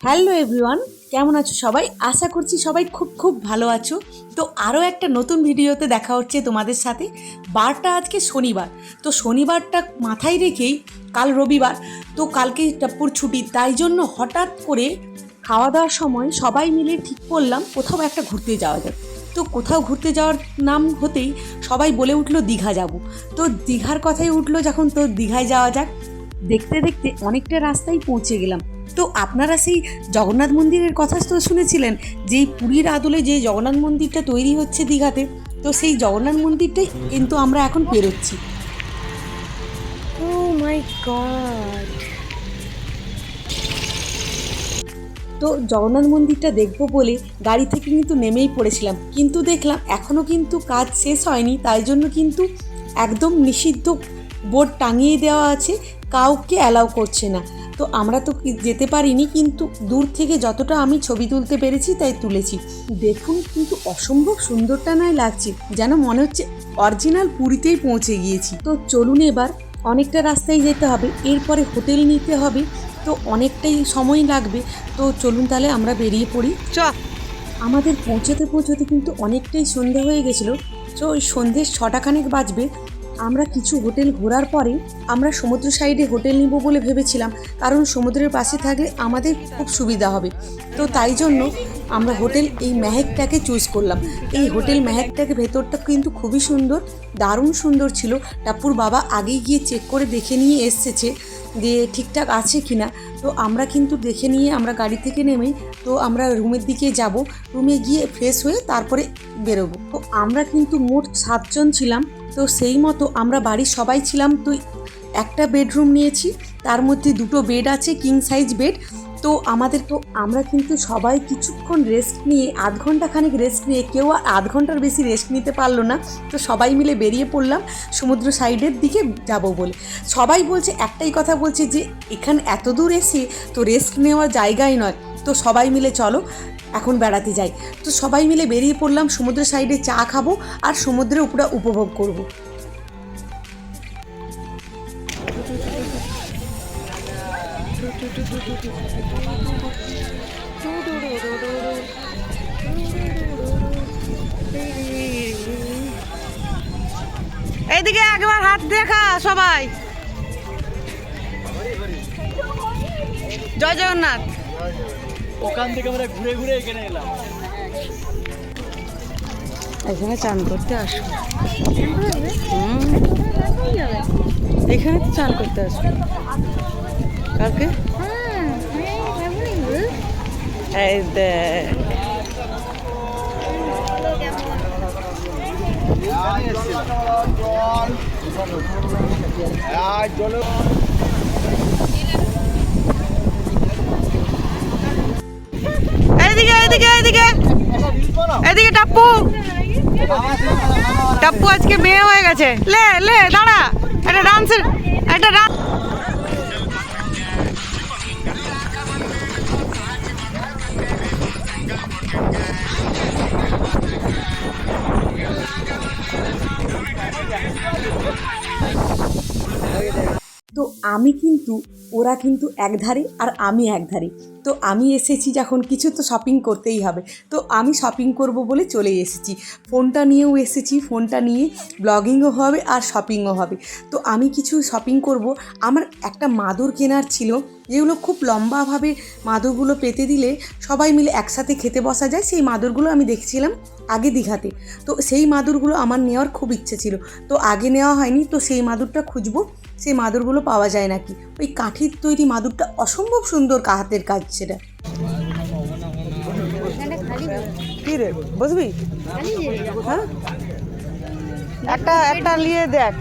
Hello everyone, কেমন আছো সবাই? আশা করছি সবাই খুব খুব ভালো আছো। তো আরও একটা নতুন ভিডিওতে দেখা হচ্ছে তোমাদের সাথে। বারটা আজকে শনিবার। তো শনিবারটা মাথায় রেখেই কাল রবিবার, তো কালকে টাপ্পুর ছুটি, তাই জন্য হঠাৎ করে খাওয়া দাওয়ার সময় সবাই মিলে ঠিক করলাম কোথাও একটা ঘুরতে যাওয়া যাক। তো কোথাও ঘুরতে যাওয়ার নাম হতেই সবাই বলে উঠল দীঘা যাব। তো দীঘার কথাই উঠল যখন তো দীঘায় যাওয়া যাক। দেখতে দেখতে অনেকটা রাস্তায় পৌঁছে গেলাম। তো আপনারা সেই জগন্নাথ মন্দিরের কথা তো শুনেছিলেন যে পুরীর আদলে যে জগন্নাথ মন্দিরটা তৈরি হচ্ছে দীঘাতে তো সেই জগন্নাথ মন্দিরটাই কিন্তু আমরা এখন পেরোচ্ছি। ও মাই গড তো জগন্নাথ মন্দিরটা দেখব বলে গাড়ি থেকে কিন্তু নেমেই পড়েছিলাম কিন্তু দেখলাম এখনও কিন্তু কাজ শেষ হয়নি তাই জন্য কিন্তু একদম নিষিদ্ধ বোর্ড টাঙিয়ে দেওয়া আছে কাউকে অ্যালাউ করছে না। তো আমরা তো যেতে পারিনি কিন্তু দূর থেকে যতটা আমি ছবি তুলতে পেরেছি তাই তুলেছি। দেখুন কিন্তু অসম্ভব সুন্দরটা নয় লাগছে যেন মনে হচ্ছে অরিজিনাল পুরীতেই পৌঁছে গিয়েছি। তো চলুন এবার অনেকটা রাস্তায় যেতে হবে এরপরে হোটেল নিতে হবে তো অনেকটাই সময় লাগবে। তো চলুন তাহলে আমরা বেরিয়ে পড়ি। চ। আমাদের পৌঁছতে পৌঁছতে কিন্তু অনেকটাই সন্ধে হয়ে গেছিল তো ওই সন্ধ্যে ছটা খানেক বাজবে। আমরা কিছু হোটেল ঘোরার পরে আমরা সমুদ্র সাইডে হোটেল নিব বলে ভেবেছিলাম, কারণ সমুদ্রের পাশে থাকলে আমাদের খুব সুবিধা হবে। তো তাই জন্য আমরা হোটেল এই মেহেকটাকে চুজ করলাম। এই হোটেল মেহেকটাকে ভেতরটা কিন্তু খুবই সুন্দর, দারুণ সুন্দর ছিল। টাপুর বাবা আগেই গিয়ে চেক করে দেখে নিয়ে এসেছে যে ঠিকঠাক আছে কি না তো আমরা কিন্তু দেখে নিয়ে আমরা গাড়ি থেকে নেমেই তো আমরা রুমের দিকে যাব। রুমে গিয়ে ফ্রেশ হয়ে তারপরে বেরোবো। তো আমরা কিন্তু মোট সাতজন ছিলাম, তো সেই মতো আমরা বাড়ির সবাই ছিলাম। তো একটা বেডরুম নিয়েছি, তার মধ্যে দুটো বেড আছে কিং সাইজ বেড তো আমাদের তো, আমরা কিন্তু সবাই কিছুক্ষণ রেস্ট নিয়ে, আধ ঘণ্টা খানিক রেস্ট নিয়ে, কেউ আর আধ ঘণ্টার বেশি রেস্ট নিতে পারল না। তো সবাই মিলে বেরিয়ে পড়লাম সমুদ্র সাইডের দিকে যাব বলে। সবাই বলছে, একটাই কথা বলছে যে, এখানে এত দূর এসে তো রেস্ট নেওয়ার জায়গাই নয়। তো সবাই মিলে চলো, এখন বেড়াতে যাই। তো সবাই মিলে বেরিয়ে পড়লাম, সমুদ্র সাইডে চা খাব আর সমুদ্রে উপরে উপভোগ করব। এইদিকে একবার হাত দেখা সবাই। জয় জগন্নাথ। ওখান থেকে আমরা ঘুরে ঘুরে এখানে এলাম। এখানে চান করতে আসো। এখানে তো চান করতে আসো। কালকে? এই দেখ এইদিকে এইদিকে এইদিকে এদিকে টাপ্পু। টাপ্পু আজকে মেয়ে হয়ে গেছে। লে লে, দাঁড়া। একটা ডান্সের একটা ডান্স তো আমি কিন্তু, ওরা কিন্তু একধারে আর আমি একধারে। তো আমি এসেছি যখন, কিছু তো শপিং করতেই হবে। তো আমি শপিং করব বলে চলে এসেছি। ফোনটা নিয়েও এসেছি, ফোনটা নিয়ে ব্লগিংও হবে আর শপিংও হবে। তো আমি কিছু শপিং করব। আমার একটা মাদুর কেনার ছিল। যেগুলো খুব লম্বাভাবে মাদুরগুলো পেতে দিলে সবাই মিলে একসাথে খেতে বসা যায়। সেই মাদুরগুলো আমি দেখছিলাম আগে দীঘাতে। তো সেই মাদুরগুলো আমার নেওয়ার খুব ইচ্ছে ছিল। তো আগে নেওয়া হয়নি। তো সেই মাদুরটা খুঁজবো। সেই মাদুরগুলো পাওয়া যায় নাকি? ওই কাঠির তৈরি মাদুরটা অসম্ভব সুন্দর হাতের কাজ সেটা। কি রে বুঝবি হ্যাঁ? একটা একটা নিয়ে দেখ।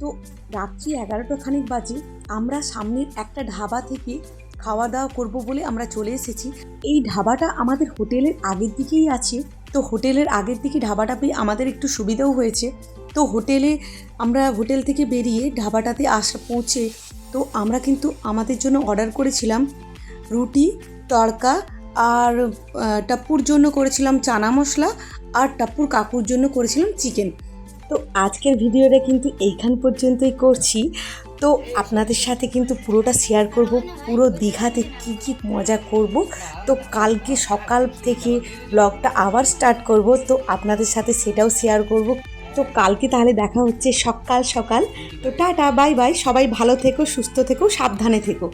তো রাত্রি এগারোটা খানিক বাজে আমরা সামনের একটা ঢাবা থেকে খাওয়া দাওয়া করব বলে আমরা চলে এসেছি। এই ঢাবাটা আমাদের হোটেলের আগের দিকেই আছে। তো হোটেলের আগের দিকে ঢাবাটা পেয়ে আমাদের একটু সুবিধাও হয়েছে। তো হোটেলে আমরা হোটেল থেকে বেরিয়ে ঢাবাটাতে আসা পৌঁছে, তো আমরা কিন্তু আমাদের জন্য অর্ডার করেছিলাম রুটি, তড়কা আর টাপ্পুর জন্য করেছিলাম চানা মশলা আর টাপ্পুর কাকুর জন্য করেছিলাম চিকেন। তো আজকের ভিডিওটা কিন্তু এইখান পর্যন্তই করছি। তো আপনাদের সাথে কিন্তু পুরোটা শেয়ার করব, পুরো দীঘাতে কি কি মজা করব। তো কালকে সকাল থেকে ব্লগটা আবার স্টার্ট করব, তো আপনাদের সাথে সেটাও শেয়ার করব। তো কালকে তাহলে দেখা হচ্ছে সকাল সকাল। তো টাটা বাই বাই সবাই ভালো থেকো, সুস্থ থেকো, সাবধানে থেকো।